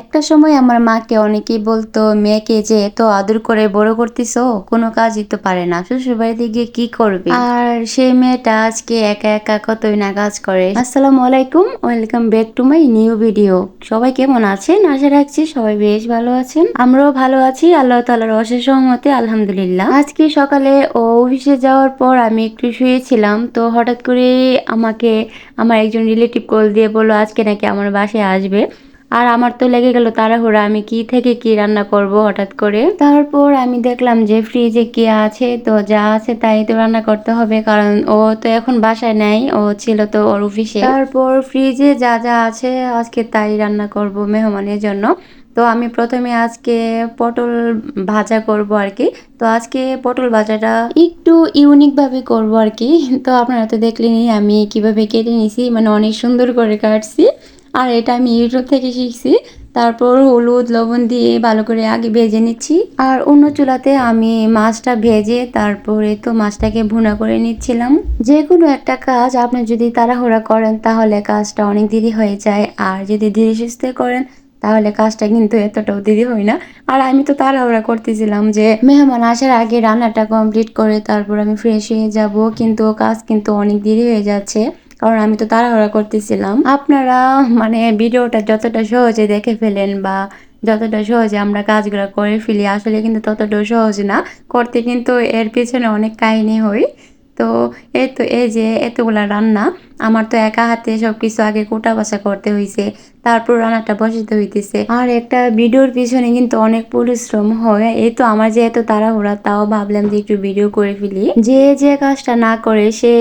একটা সময় আমার মাকে অনেকেই বলতো, মেয়েকে যে এত আদর করে বড় করতেছো, কোনো কাজই তো পারে না। শ্বশুর বাড়িতে গিয়ে কি করবে? আর সেই মেয়েটা আজকে একা একা কতই না কাজ করে। আসসালামু আলাইকুম, welcome back to my new video. সবাই কেমন আছেন? আশা রাখছি সবাই বেশ ভালো আছেন। আমরাও ভালো আছি, আল্লাহ তালার অশেষ সহমতে আলহামদুলিল্লাহ। আজকে সকালে ও অফিসে যাওয়ার পর আমি একটু শুয়েছিলাম, তো হঠাৎ করে আমাকে, আমার একজন রিলেটিভ কল দিয়ে বলল, আজকে নাকি আমার বাসায় আসবে। আর আমার তো লেগে গেল তাড়াহুড়া, আমি কি থেকে কি রান্না করব হঠাৎ করে? তারপর আমি দেখলাম যে ফ্রিজে কি আছে, তো যা আছে তাই তো রান্না করতে হবে, কারণ ও তো এখন বাসায় নেই, ও ছিল তো ওর অফিসে তারপর ফ্রিজে যা যা আছে, আজকে তাই রান্না করব মেহমানের জন্য। তো আমি প্রথমে আজকে পটল ভাজা করব আর কি। তো আজকে পটল ভাজাটা একটু ইউনিক ভাবে করব আর কি। তো আপনারা তো দেখলেনই আমি কীভাবে কেটে নিছি মানে অনেক সুন্দর করে কাটছি। আর এটা আমি ইউটিউব থেকে শিখছি। তারপর হলুদ, লবণ দিয়ে ভালো করে আগে ভেজে নিচ্ছি। আর অন্য চুলাতে আমি মাছটা ভেজে তারপরে তো মাছটাকে ভুনা করে নিচ্ছিলাম। যে কোনো একটা কাজ আপনি যদি তাড়াহুড়া করেন, তাহলে কাজটা অনেক দেরি হয়ে যায়। আর যদি ধীরে সুস্থে করেন, তাহলে কাজটা কিন্তু এতটাও দেরি হয় না। আর আমি তো তাড়াহুড়া করতেছিলাম যে মেহমান আসার আগে রান্নাটা কমপ্লিট করে তারপর আমি ফ্রেশ হয়ে যাব। কিন্তু কাজ কিন্তু অনেক দেরি হয়ে যাচ্ছে। কারণ আমি তো তাড়াহুড়া করতেছিলাম। আপনারা মানে ভিডিওটা যতটা সহজে দেখে ফেলেন বা যতটা সহজে আমরা কাজগুলো করে ফেলি, আসলে কিন্তু ততটা সহজ না। করতে কিন্তু এর পিছনে অনেক কাহিনী হয়। তো এই তো, এই যে এতগুলা রান্না, আমার তো একা হাতে সব কিছু আগে কোটা বাসা করতে হয়েছে তারপর রান্নাটা বসাতে হইতেছে। আর একটা ভিডিওর পিছনে কিন্তু অনেক পরিশ্রম হয়, এই তো আমার যে এত তাড়াহুড়া, তাও ভাবলাম যে একটু ভিডিও করে ফেলি। যে যে কাজটা না করে, সে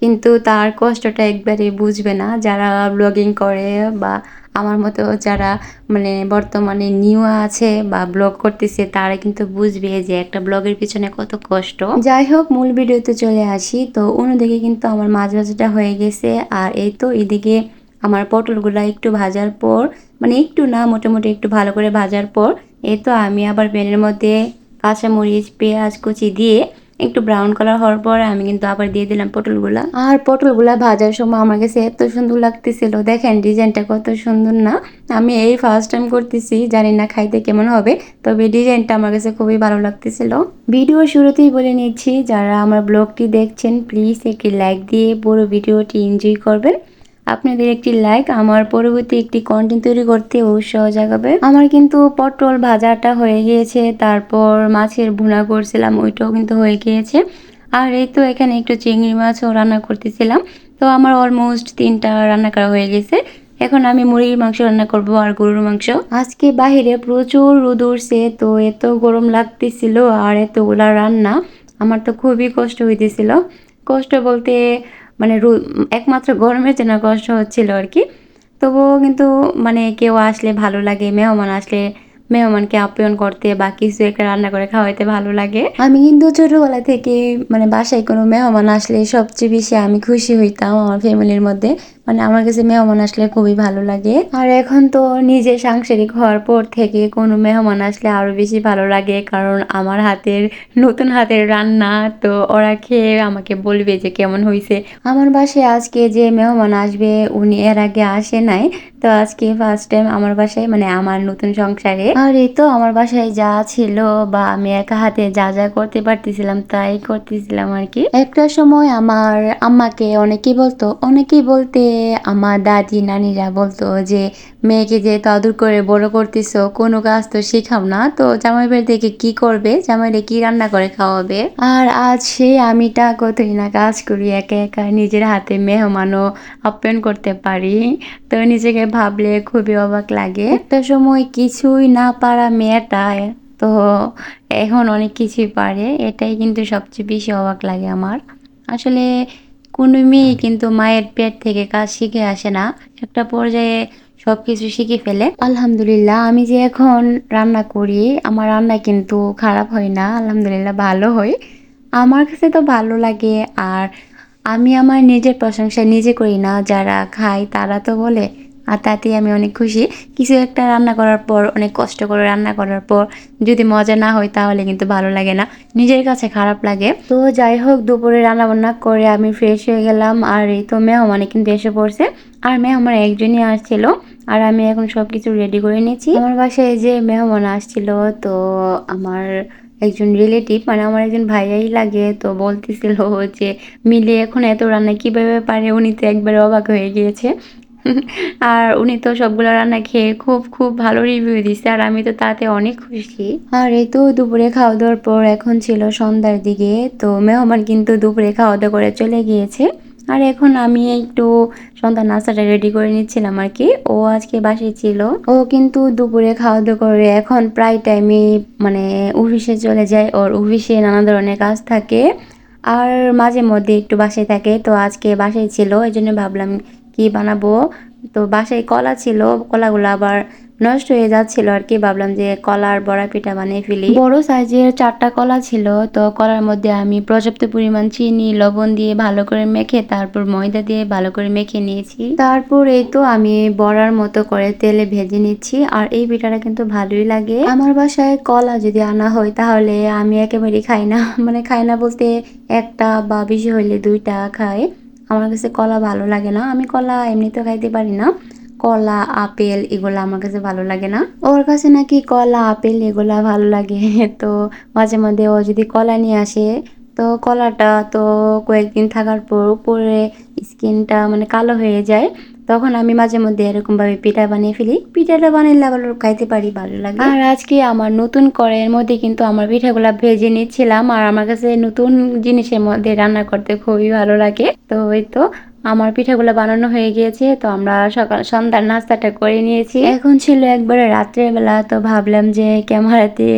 কিন্তু তার কষ্টটা একবারে বুঝবে না, যারা ব্লগিং করে বা আমার মতো যারা মানে বর্তমানে নিউ আছে বা ব্লগ করতেছে, তারা কিন্তু বুঝবে যে একটা ব্লগের পিছনে কত কষ্ট। যাই হোক, মূল ভিডিওতে চলে আসি। তো অন্যদিকে কিন্তু আমার মাছ ভাজাটা হয়ে গেছে। আর এই তো এদিকে আমার পটলগুলো একটু ভাজার পর মানে একটু না, মোটামুটি একটু ভালো করে ভাজার পর, এই তো আমি আবার প্যানের মধ্যে কাঁচামরিচ, পেঁয়াজ কুচি দিয়ে একটু ব্রাউন কালার হওয়ার পর আমি কিন্তু আবার দিয়ে দিলাম পটলগুলা। আর পটলগুলা ভাজার সময় আমার কাছে এত সুন্দর লাগতেছিল। দেখেন ডিজাইনটা কত সুন্দর না? আমি এই ফার্স্ট টাইম করতেছি, জানি না খাইতে কেমন হবে, তবে ডিজাইনটা আমার কাছে খুবই ভালো লাগতেছিল। ভিডিও শুরুতেই বলে নিচ্ছি, যারা আমার ব্লগটি দেখছেন প্লিজ একটি লাইক দিয়ে পুরো ভিডিওটি এনজয় করবেন। আপনাদের একটি লাইক আমার পরবর্তী একটি কন্টেন্ট তৈরি করতে উৎসাহ জাগাবে। আমার কিন্তু পটল ভাজাটা হয়ে গিয়েছে, তারপর মাছের ভুনা করছিলাম, ওইটাও কিন্তু হয়ে গিয়েছে। আর এই তো এখানে একটু চিংড়ি মাছও রান্না করতেছিলাম, তো আমার অলমোস্ট তিনটা রান্না করা হয়ে গেছে। এখন আমি মুরগির মাংস রান্না করব আর গরুর মাংস। আজকে বাহিরে প্রচুর রোদ উঠছে, তো এত গরম লাগতেছিল আর এতগুলা রান্না, আমার তো খুবই কষ্ট হইতেছিল। কষ্ট বলতে মানে একমাত্র গরমের জন্য কষ্ট হচ্ছিল আর কি। তবুও কিন্তু মানে কেউ আসলে ভালো লাগে, মেহমান আসলে মেহমানকে আপ্যায়ন করতে বা কিছু একটা রান্না করে খাওয়াইতে ভালো লাগে। আমি কিন্তু ছোটোবেলা থেকে মানে বাসায় কোনো মেহমান আসলে সবচেয়ে বেশি আমি খুশি হইতাম আমার ফ্যামিলির মধ্যে। মানে আমার কাছে মেহমান আসলে খুবই ভালো লাগে। আর এখন তো নিজে সাংসারিক হওয়ার পর থেকে কোনো মেহমান আসলে আরও বেশি ভালো লাগে, কারণ আমার হাতের, নতুন হাতের রান্না, তো ওরা খেয়ে আমাকে বলবে যে কেমন হয়েছে আমার বাসায় আজকে যে মেহমান আসবে, উনি এর আগে আসে নাই, তো আজকে ফার্স্ট টাইম আমার বাসায় মানে আমার নতুন সংসারে। আর এই তো আমার বাসায় যা ছিল বা আমি একা হাতে যা যা করতে পারতেছিলাম, তাই করতেছিলাম আর কি। একটা সময় আমার আম্মাকে অনেকেই বলতো, অনেকেই বলতে আমার দাদি, নানিরা বলতো যে, মেয়েকে যে তাদুর করে বড় করতেছো, কোনো কাজ তো শেখাও না। তো জামাই বাড়ি থেকে কি করবে? জামাইরে কি রান্না করে খাওয়াবে? আর আজ সেই আমিটা কতই না, কাজ করি একা একা, নিজের হাতে মেহমানও আপ্যায়ন করতে পারি। তো নিজেকে ভাবলে খুবই অবাক লাগে। একটা সময় কিছুই না পারা মেয়েটা, তো এখন অনেক কিছুই পারে, এটাই কিন্তু সবচেয়ে বেশি অবাক লাগে আমার। আসলে কোনো মেয়ে কিন্তু মায়ের পেট থেকে কাজ শিখে আসে না। একটা পর্যায়ে সব কিছু শিখে ফেলে। আলহামদুলিল্লাহ, আমি যে এখন রান্না করি, আমার রান্না কিন্তু খারাপ হয় না। আলহামদুলিল্লাহ, ভালো হয়। আমার কাছে তো ভালো লাগে আর আমি আমার নিজের প্রশংসা নিজে করি না। যারা খায়, তারা তো বলে আর তাতেই আমি অনেক খুশি। কিছু একটা রান্না করার পর, অনেক কষ্ট করে রান্না করার পর, যদি মজা না হয় তাহলে কিন্তু ভালো লাগে না। নিজের কাছে খারাপ লাগে। তো যাই হোক, দুপুরে রান্না বান্না করে আমি ফ্রেশ হয়ে গেলাম। আর এই তো মেহমানে কিন্তু এসে পড়ছে। আর মেহমান একজনই আসছিল। আর আমি এখন সব কিছু রেডি করে নিয়েছি। আমার বাসায় যে মেহমান আসছিল, তো আমার একজন রিলেটিভ মানে আমার একজন ভাইয়াই লাগে, তো বলতেছিল যে, মিলে, এখন এত রান্না কীভাবে পারে? উনি তো একবারে অবাক হয়ে গিয়েছে। আর উনি তো সবগুলো রান্না খেয়ে খুব খুব ভালো রিভিউ দিছে, আর আমি তো তাতে অনেক খুশি। আর এই তো দুপুরে খাওয়া দাওয়ার পর এখন ছিল সন্ধ্যার দিকে, তো মেহমান কিন্তু দুপুরে খাওয়া দাওয়া করে চলে গিয়েছে। আর এখন আমি একটু সন্ধ্যা নাস্তাটা রেডি করে নিচ্ছিলাম আর কি। ও আজকে বাসে ছিল। ও কিন্তু দুপুরে খাওয়া দাওয়া করে এখন প্রায় টাইমে মানে অফিসে চলে যায়। ওর অফিসে নানা ধরনের কাজ থাকে। আর মাঝে মধ্যে একটু বাসায় থাকে, তো আজকে বাসায় ছিল এই জন্য ভাবলাম কি বানাবো? তো বাসায় কলা ছিল কলাগুলো আবার নষ্ট হয়ে যাচ্ছিল আর কি। ভাবলাম যে কলার বড়া পিঠা বানিয়ে ফেলি। বড় সাইজের চারটা কলা ছিল তো কলার মধ্যে আমি পর্যাপ্ত পরিমাণ চিনি লবণ দিয়ে ভালো করে মেখে তারপর ময়দা দিয়ে ভালো করে মেখে নিয়েছি। তারপর এই তো আমি বড়ার মতো করে তেলে ভেজে নিচ্ছি আর এই পিঠাটা কিন্তু ভালোই লাগে। আমার বাসায় কলা যদি আনা হয় তাহলে আমি একেবারেই খাই না। মানে খাই না বলতে একটা বা বেশি হইলে দুইটা খাই আমার কাছে কলা ভালো লাগে না। আমি কলা এমনিতে খাইতে পারি না। কলা, আপেল এগুলো আমার কাছে ভালো লাগে না। ওর কাছে নাকি কলা, আপেল এগুলা ভালো লাগে। তো মাঝে মাঝে ও যদি কলা নিয়ে আসে, তো কলাটা তো কয়েকদিন থাকার পর উপরে স্কিনটা মানে কালো হয়ে যায়। তখন আমি মাঝে মধ্যে এরকম ভাবে পিঠা বানিয়ে ফেলি। পিঠাটা বানাইলে আবার খাইতে পারি ভালো লাগে। আর আজকে আমার নতুন কড়াইয়ের মধ্যে কিন্তু আমার পিঠাগুলা ভেজে নিচ্ছিলাম আর আমার কাছে নতুন জিনিসের মধ্যে রান্না করতে খুবই ভালো লাগে। তো ওই তো আমার পিঠাগুলো বানানো হয়ে গিয়েছে তো আমরা সকাল সন্ধ্যার নাস্তাটা করে নিয়েছি। এখন ছিল একবারে রাত্রের বেলা তো ভাবলাম যে ক্যামেরাতে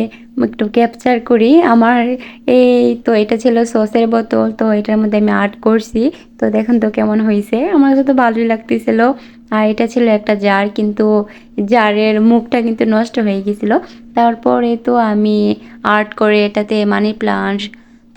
একটু ক্যাপচার করি। আমার এই তো এটা ছিল সসের বোতল, তো এটার মধ্যে আমি আর্ট করছি। তো দেখুন তো কেমন হয়েছে আমার কাছে তো ভালোই লাগতেছিল। আর এটা ছিল একটা জার কিন্তু জারের মুখটা কিন্তু নষ্ট হয়ে গেছিল। তারপরে তো আমি আর্ট করে এটাতে মানি প্লান্ট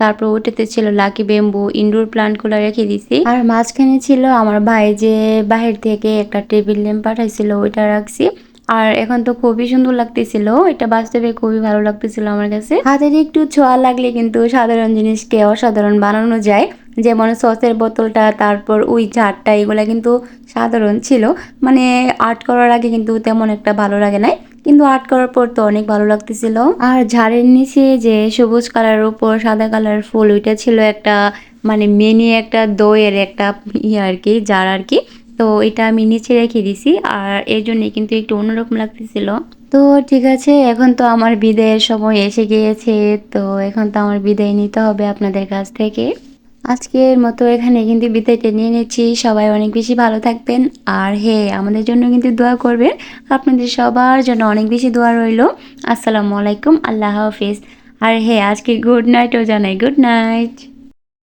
তারপর ওটাতে ছিল লাকি বেম্বু ইনডোর প্লান্টগুলো রেখে দিছি। আর মাঝখানে ছিল আমার ভাই যে বাহির থেকে একটা টেবিল ল্যাম্প পাঠাইছিল, ওইটা রাখছি। আর এখন তো খুবই সুন্দর লাগতেছিল। এটা বাস্তবে খুবই ভালো লাগতেছিল আমার কাছে। হাতের একটু ছোঁয়া লাগলে কিন্তু সাধারণ জিনিসকে অসাধারণ বানানো যায়। যেমন সসের বোতলটা, তারপর ওই ঝাড়টা, এগুলা কিন্তু সাধারণ ছিল। মানে আর্ট করার আগে কিন্তু তেমন একটা ভালো লাগে নাই। কিন্তু আর্ট করার পর তো অনেক ভালো লাগতেছিল। আর ঝাড়ের নিচে যে সবুজ কালারের উপর সাদা কালার ফুল, ওইটা ছিল একটা মানে মেনি একটা দইয়ের একটা ইয়ে আর কি, জার আর কি। তো এটা আমি নিচে রেখে দিছি, আর এর জন্য কিন্তু একটু অন্যরকম লাগতেছিল। তো ঠিক আছে, এখন তো আমার বিদায়ের সময় এসে গিয়েছে, তো এখন তো আমার বিদায় নিতে হবে আপনাদের কাছ থেকে। আজকের মতো এখানে কিন্তু বিদায়টা নিয়ে নিচ্ছি, সবাই অনেক বেশি ভালো থাকবেন, আর হে, আমাদের জন্য কিন্তু দোয়া করবেন, আপনাদের সবার জন্য অনেক বেশি দোয়া রইল। আসসালামু আলাইকুম, আল্লাহ হাফিজ। আর হে, আজকে গুড নাইটও জানাই, গুড নাইট।